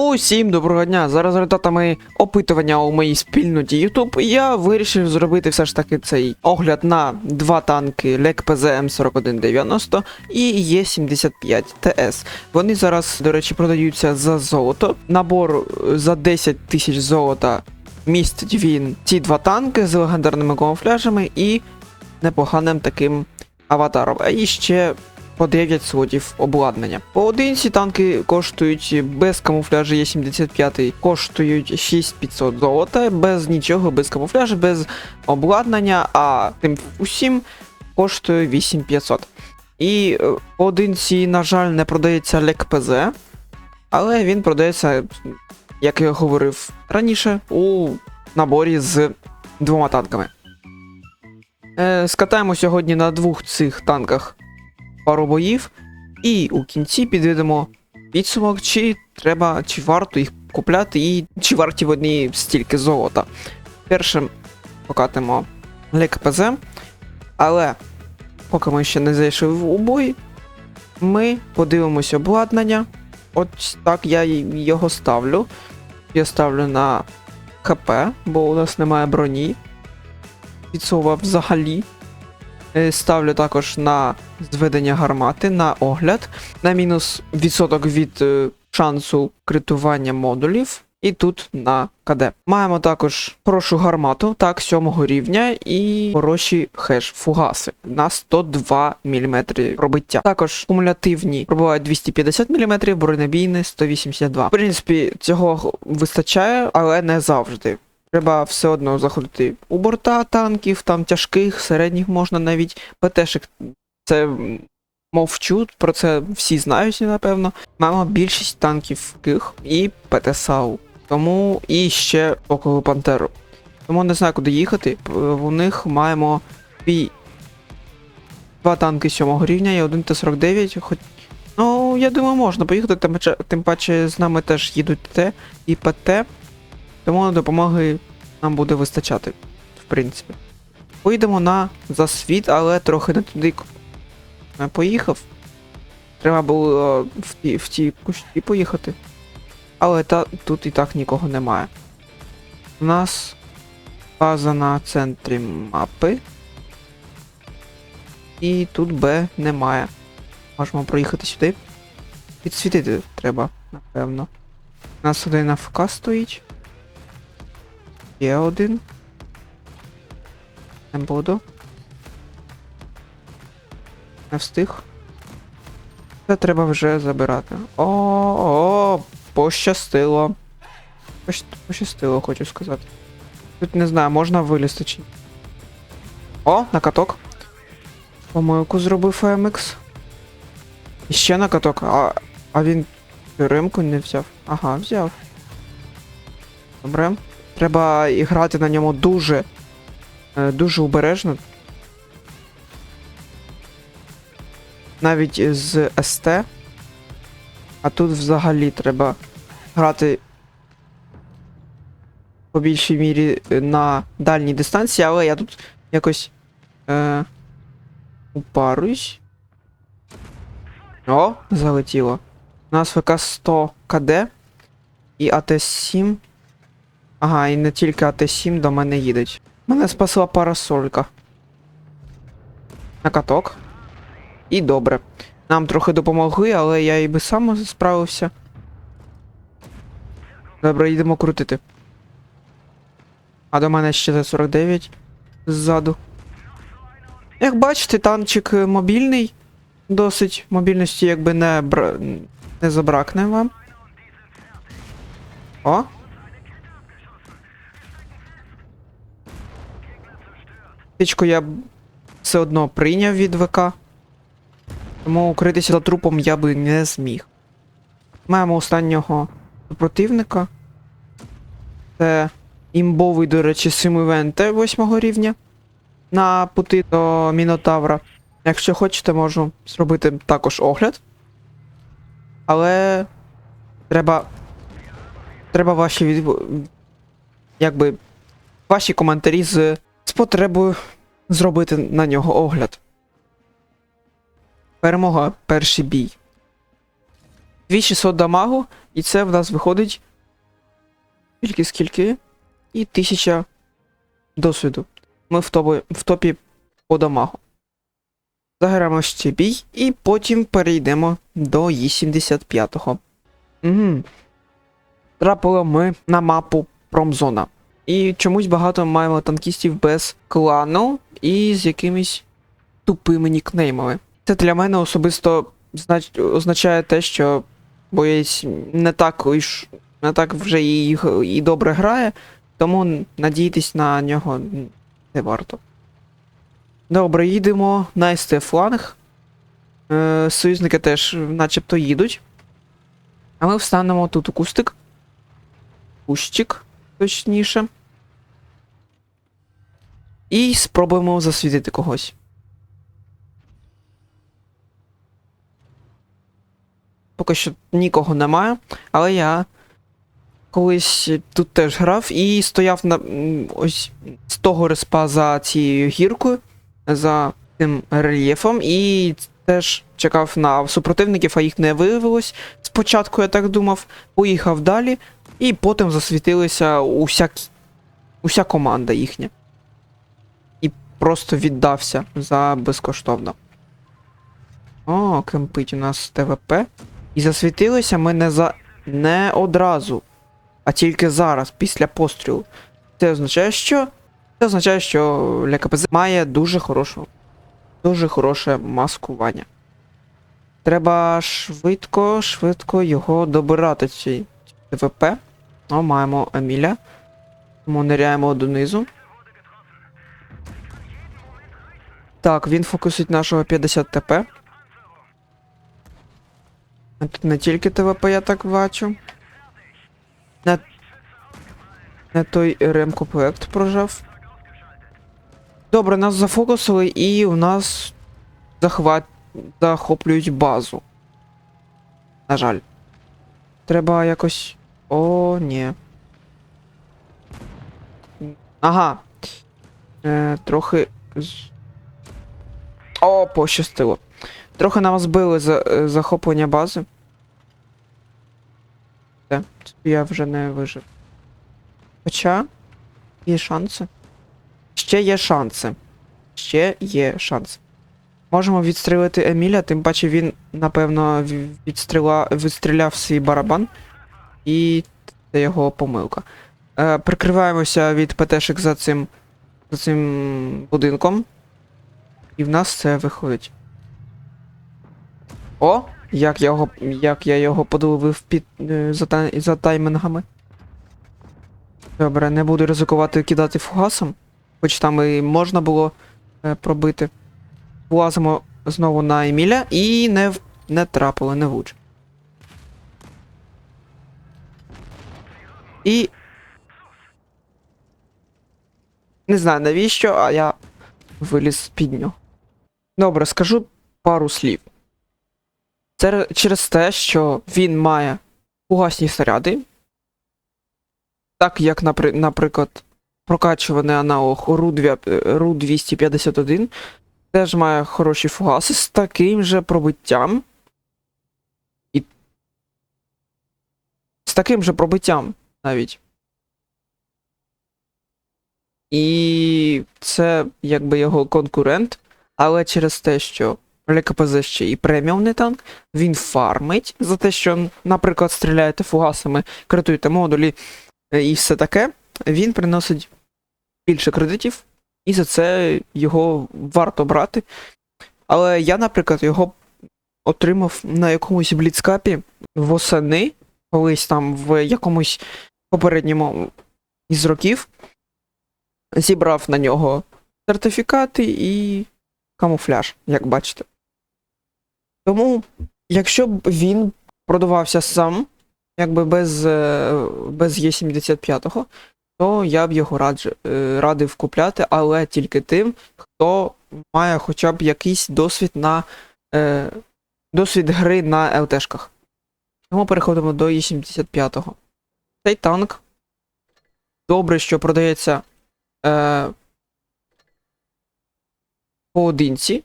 Усім доброго дня! За результатами опитування у моїй спільноті YouTube я вирішив зробити все ж таки цей огляд на два танки Лек ПЗ М4190 і Є75 ТС. Вони зараз, до речі, продаються за золото. Набор е, за 10 тисяч золота містить він ці два танки з легендарними камуфляжами і непоганим таким аватаром. А і ще по 9 слотів обладнання. Поодинці танки коштують без камуфляжу є 75 коштують 6500 золота, без нічого, без камуфляжу, без обладнання, а тим усім коштує 8500. І е, поодинці, на жаль, не продається лек ПЗ, але він продається, як я говорив раніше, у наборі з двома танками. Е, скатаємо сьогодні на двох цих танках пару боїв, і у кінці підведемо підсумок, чи треба, чи варто їх купляти, і чи варті вони стільки золота. Першим покатимо Лек ПЗ, але поки ми ще не зайшли у бой, ми подивимося обладнання. От так я його ставлю. Я ставлю на ХП, бо у нас немає броні. Підсова взагалі. Е, Ставлю також на зведення гармати, на огляд, на мінус відсоток від е, шансу критування модулів. І тут на КД. Маємо також хорошу гармату, так, 7 рівня, і хороші хеш-фугаси на 102 мм пробиття. Також кумулятивні пробивають 250 мм, бронебійні 182. В принципі, цього вистачає, але не завжди. Треба все одно заходити у борта танків, там тяжких, середніх можна навіть ПТшек. Це мовчу, про це всі знають, напевно. Маємо більшість танків ких і ПТСАУ. Тому і ще Окову Пантеру. Тому не знаю, куди їхати. У них маємо дві два танки 7 рівня і один Т-49. Хоч... Ну, я думаю, можна поїхати, тим паче з нами теж їдуть Т і ПТ. Тому допомоги нам буде вистачати, в принципі. Поїдемо на засвіт, але трохи не туди е, поїхав. Треба було е, в ті, в ті кущі поїхати. Але та, тут і так нікого немає. У нас база на центрі мапи. І тут Б немає. Можемо проїхати сюди. Підсвітити треба, напевно. У нас один АФК стоїть. Є один. Не буду. Не встиг. Це треба вже забирати. О, о, пощастило. Пощ- Пощастило, хочу сказати. Тут не знаю, можна вилізти чи. О, на каток. Помилку зробив FMX. І ще на каток. А, а він римку не взяв. Ага, взяв. Добре. Треба і грати на ньому дуже. е, Дуже обережно. Навіть з СТ. А тут взагалі треба грати по більшій мірі е, на дальній дистанції, але я тут якось е, упаруюсь. О, залетіло. У нас ВК 100 КД і АТ-7. Ага, і не тільки АТ-7 до мене їдуть. Мене спасла парасолька. На каток. І добре. Нам трохи допомогли, але я і би сам справився. Добре, йдемо крутити. А до мене ще Т-49 ззаду. Як бачите, танчик мобільний. Досить мобільності якби не, бра... не забракне вам. О! Тичку я б все одно прийняв від ВК. Тому укритися за трупом я би не зміг. Маємо останнього противника. Це імбовий, до речі, симивент 8 рівня на пути до Мінотавра. Якщо хочете, можу зробити також огляд. Але треба. Треба ваші від... якби ваші коментарі з, з потребою зробити на нього огляд. Перемога перший бій. 2600 дамагу, і це в нас виходить. Тільки скільки? І 1000 досвіду. Ми в топі, в топі по дамагу. Заграємо ще бій, і потім перейдемо до Е75-го. Угу. Трапили ми на мапу Промзона. І чомусь багато маємо танкістів без клану і з якимись тупими нікнеймами. Це для мене особисто знач... означає те, що боєць не так не так вже і, і добре грає, тому надіятись на нього не варто. Добре, їдемо на СТ фланг. Е, союзники теж начебто їдуть. А ми встанемо тут у кустик. Кущик, точніше. І спробуємо засвітити когось. Поки що нікого немає, але я колись тут теж грав і стояв на ось з того респа за цією гіркою, за тим рельєфом, і теж чекав на супротивників, а їх не виявилось. Спочатку я так думав, поїхав далі, і потім засвітилися уся, уся команда їхня. Просто віддався за безкоштовно. О, кемпить у нас ТВП. І засвітилися ми не за не одразу, а тільки зараз, після пострілу. Це означає, що. Це означає, що ЛКПЗ має дуже хорошу, дуже хороше маскування. Треба швидко, швидко його добирати, цей ТВП. О, маємо Еміля. Тому ниряємо донизу. Так, він фокусить нашого 50 ТП. А Тут не тільки ТВП, я так бачу. Не, не той ремкомплект прожав. Добре, нас зафокусили і у нас захват... захоплюють базу. На жаль. Треба якось. О, ні. Ага. Е, трохи. О, пощастило. Трохи нам збили за, е, захоплення бази. Все, я вже не вижив. Хоча є шанси. Ще є шанси. Ще є шанси. Можемо відстрілити Еміля, тим паче він, напевно, відстріла... відстріляв свій барабан. І це його помилка. Е, прикриваємося від ПТшек за цим, за цим будинком. І в нас це виходить. О! Як я його, як я його подоловив під, е, за, та, за таймингами. Добре, не буду ризикувати кидати фугасом. Хоч там і можна було е, пробити. Влазимо знову на Еміля і не, не трапили, не влуч. І. Не знаю навіщо, а я виліз під нього. Добре, скажу пару слів. Це через те, що він має фугасні снаряди. Так як, наприклад, прокачуваний аналог РУ-251 теж має хороші фугаси з таким же пробиттям. І з таким же пробиттям навіть. І це якби його конкурент, але через те, що ЛКПЗ ще і преміумний танк, він фармить за те, що, наприклад, стріляєте фугасами, критуєте модулі е, і все таке, він приносить більше кредитів, і за це його варто брати. Але я, наприклад, його отримав на якомусь бліцкапі восени, колись там в якомусь попередньому із років. Зібрав на нього сертифікати і камуфляж, як бачите. Тому, якщо б він продавався сам, якби без, е, без Є75, то я б його радж, е, радив купляти, але тільки тим, хто має хоча б якийсь досвід на е, досвід гри на ЛТшках. Тому переходимо до Є75. Цей танк добре, що продається е, поодинці,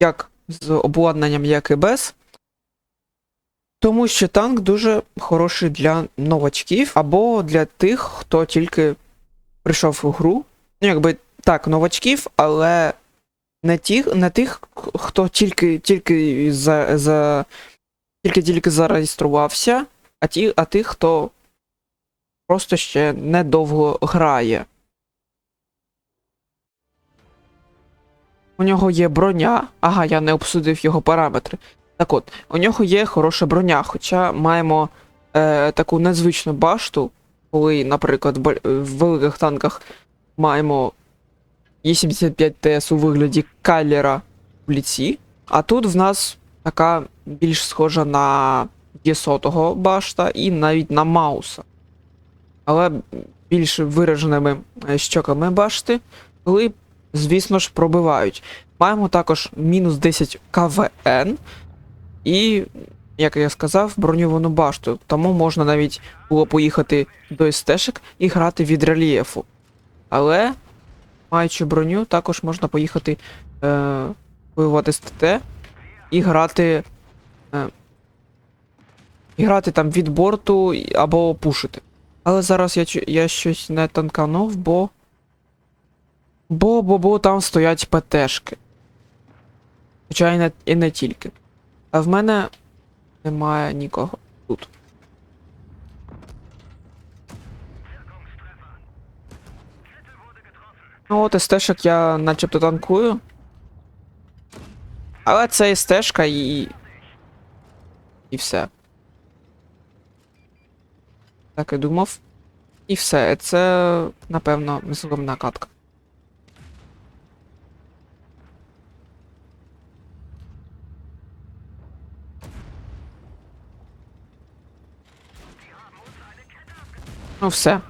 як з обладнанням, як і без. Тому що танк дуже хороший для новачків або для тих, хто тільки прийшов у гру. Ну, якби так, новачків, але не тих, не тих, хто тільки, тільки за, за тільки тільки зареєструвався, а ті, а тих, хто просто ще недовго грає. У нього є броня. Ага, я не обсудив його параметри. Так от, у нього є хороша броня, хоча маємо е, таку незвичну башту, коли, наприклад, в великих танках маємо Е75 ТС у вигляді кайлера в ліці, а тут в нас така більш схожа на Є100 башта і навіть на Мауса. Але більш вираженими е, щоками башти, коли, звісно ж, пробивають. Маємо також мінус 10 КВН і, як я сказав, броньовану башту. Тому можна навіть було поїхати до СТшек і грати від рельєфу. Але, маючи броню, також можна поїхати е, воювати з ТТ і грати. Е, і грати там від борту або пушити. Але зараз я, я щось не танканув, бо. Бо, бо, бо там стоять ПТшки. Хоча і не, і не тільки. А в мене немає нікого тут. Ну от СТшок я начебто танкую. Але це СТшка і. І все. Так і думав. І все. Це, напевно, зломна катка. Ну все.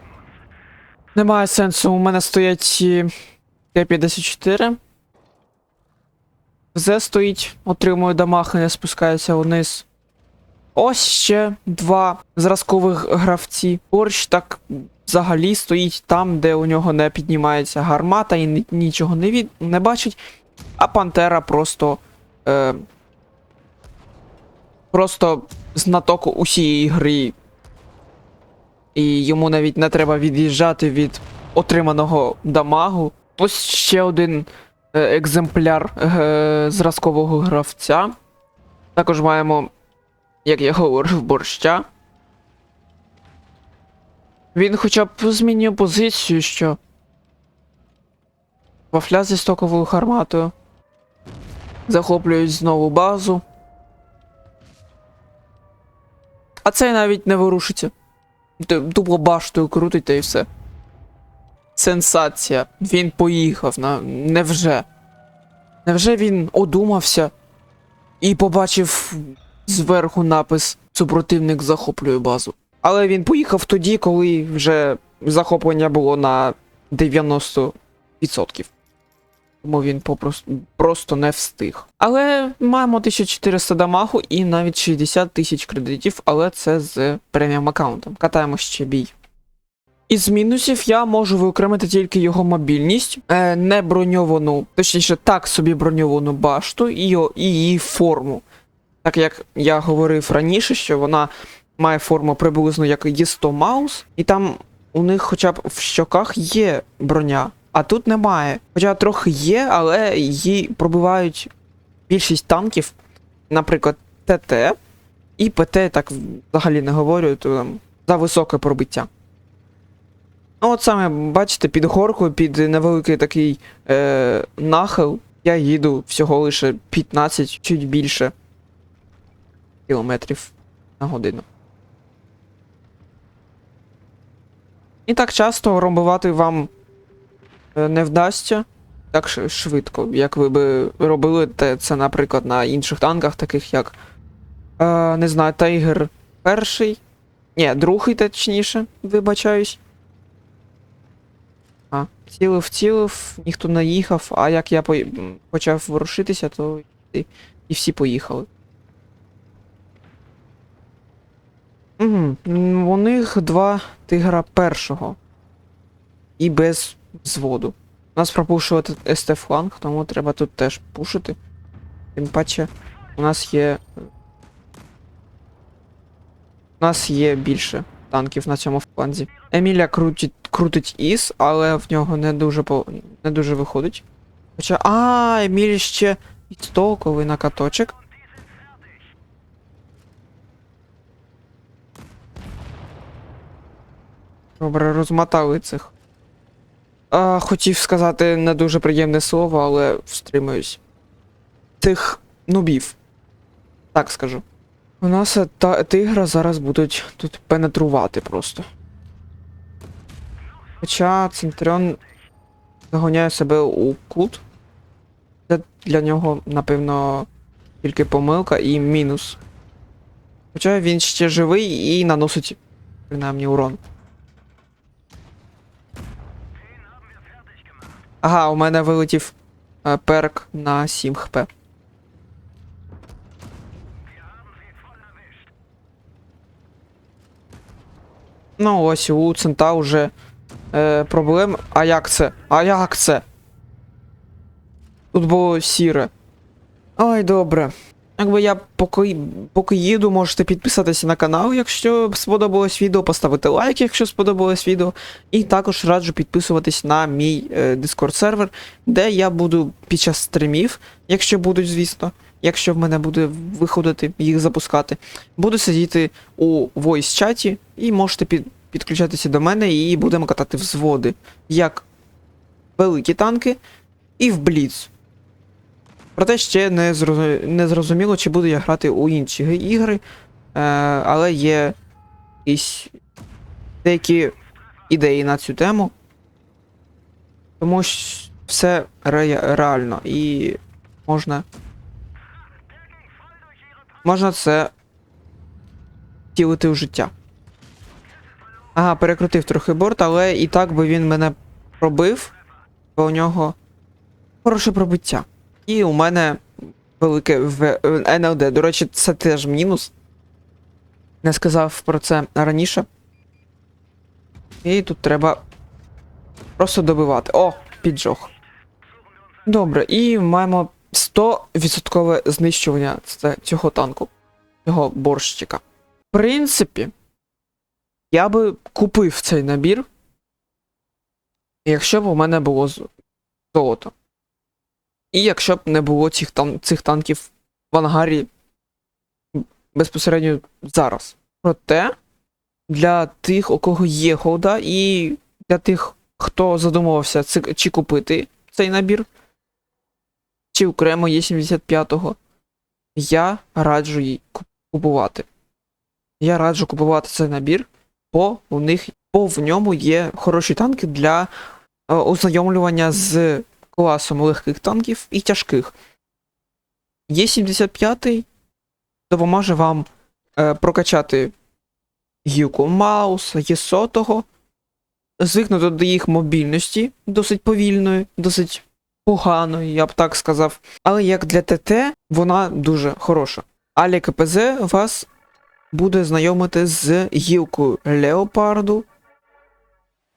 Немає сенсу, у мене стоять е, Т-54. Зе стоїть, отримує дамаг і не спускається вниз. Ось ще два зразкових гравці. Борщ так взагалі стоїть там, де у нього не піднімається гармата і нічого не, від... не бачить. А Пантера просто. Е... Просто знаток усієї гри. І йому навіть не треба від'їжджати від отриманого дамагу. Ось ще один е, екземпляр е, зразкового гравця. Також маємо, як я говорив, борща. Він хоча б змінює позицію, що. Вафля зі стоковою гарматою. Захоплюють знову базу. А цей навіть не ворушиться. Тупо баштою крутить та і все. Сенсація. Він поїхав. На... Невже? Невже він одумався і побачив зверху напис Супротивник захоплює базу. Але він поїхав тоді, коли вже захоплення було на 90%. Тому він попросту просто не встиг. Але маємо 1400 дамагу і навіть 60 тисяч кредитів, але це з преміум аккаунтом. Катаємо ще бій. Із мінусів я можу виокремити тільки його мобільність, е, не броньовану, точніше, так собі броньовану башту і, її форму. Так як я говорив раніше, що вона має форму приблизно як Є100 Маус, і там у них хоча б в щоках є броня, а тут немає. Хоча трохи є, але її пробивають більшість танків, наприклад, ТТ і ПТ, так взагалі не говорю, то там за високе пробиття. Ну, от саме, бачите, під горкою, під невеликий такий е, нахил, я їду всього лише 15, чуть більше кілометрів на годину. І так часто ромбувати вам не вдасться так швидко, як ви би робили це, наприклад, на інших танках, таких як. Е, не знаю, Тайгер перший. Ні, другий, точніше, вибачаюсь. А, цілив, цілив, ніхто не їхав, а як я м, почав ворушитися, то і, і всі поїхали. Угу. У них два тигра першого. І без взводу. У нас пропушувати СТ фланг, тому треба тут теж пушити. Тим паче, у нас є. У нас є більше танків на цьому фланзі. Еміля крутить, крутить іс, але в нього не дуже по, не дуже виходить. Хоча. А, Еміль ще істоковий накаточок. Добре, розмотали цих. А, хотів сказати не дуже приємне слово, але встримаюсь. Цих нубів. Так скажу. У нас та тигра зараз будуть тут пенетрувати просто. Хоча Центріон загоняє себе у кут. Це для нього, напевно, тільки помилка і мінус. Хоча він ще живий і наносить принаймні урон. Ага, у мене вилетів е, перк на 7 хп. Ну, ось у цента вже е, проблем. А як це? А як це? Тут було сіре. Ой, добре. Якби я поки, поки їду, можете підписатися на канал, якщо сподобалось відео, поставити лайк, якщо сподобалось відео. І також раджу підписуватись на мій е, Discord сервер, де я буду під час стримів, якщо будуть, звісно, якщо в мене буде виходити їх запускати. Буду сидіти у voice чаті і можете під, підключатися до мене і будемо катати взводи. Як великі танки і в Бліц. Проте ще не, не зрозуміло, чи буду я грати у інші ігри, е, але є якісь деякі ідеї на цю тему. Тому що все ре... реально і можна. Можна це втілити в життя. Ага, перекрутив трохи борт, але і так би він мене пробив, бо у нього хороше пробиття. І у мене велике в НЛД. До речі, це теж мінус. Не сказав про це раніше. І тут треба просто добивати. О, піджог. Добре, і маємо 100% знищування цього танку, цього борщика. В принципі, я би купив цей набір, якщо б у мене було золото. І якщо б не було цих, тан- цих танків в ангарі безпосередньо зараз. Проте для тих, у кого є голда, і для тих, хто задумувався чи купити цей набір, чи окремо є 75-го, я раджу їй купувати. Я раджу купувати цей набір, бо у них бо в ньому є хороші танки для е, ознайомлювання з класом легких танків і тяжких. Є-75 допоможе вам е, прокачати гілку Мауса, Є100, звикнути до їх мобільності досить повільної, досить поганої, я б так сказав. Але як для ТТ, вона дуже хороша. Алі КПЗ вас буде знайомити з гілкою Леопарду.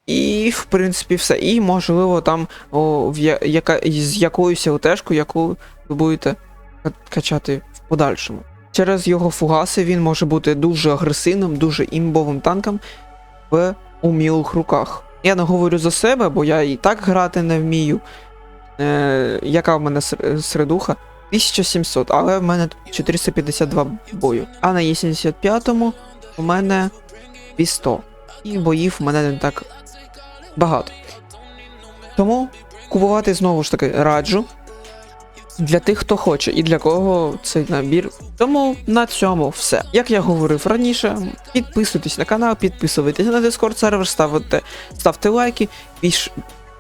І, в принципі, все. І, можливо, там о, в я, яка, з якоюсь ЛТшкою, яку ви будете качати в подальшому. Через його фугаси він може бути дуже агресивним, дуже імбовим танком в умілих руках. Я не говорю за себе, бо я і так грати не вмію. Е, яка в мене сер- середуха? 1700, але в мене 452 бою. А на Е75 у мене 200. І боїв мене не так багато. Тому купувати знову ж таки раджу. Для тих, хто хоче, і для кого цей набір. Тому на цьому все. Як я говорив раніше, підписуйтесь на канал, підписуйтесь на Discord сервер, ставте, ставте лайки, піш,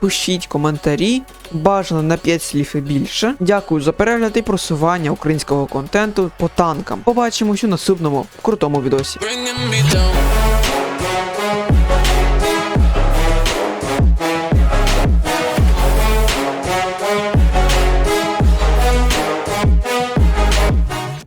пишіть коментарі, бажано на 5 слів і більше. Дякую за перегляд і просування українського контенту по танкам. Побачимось у наступному крутому down.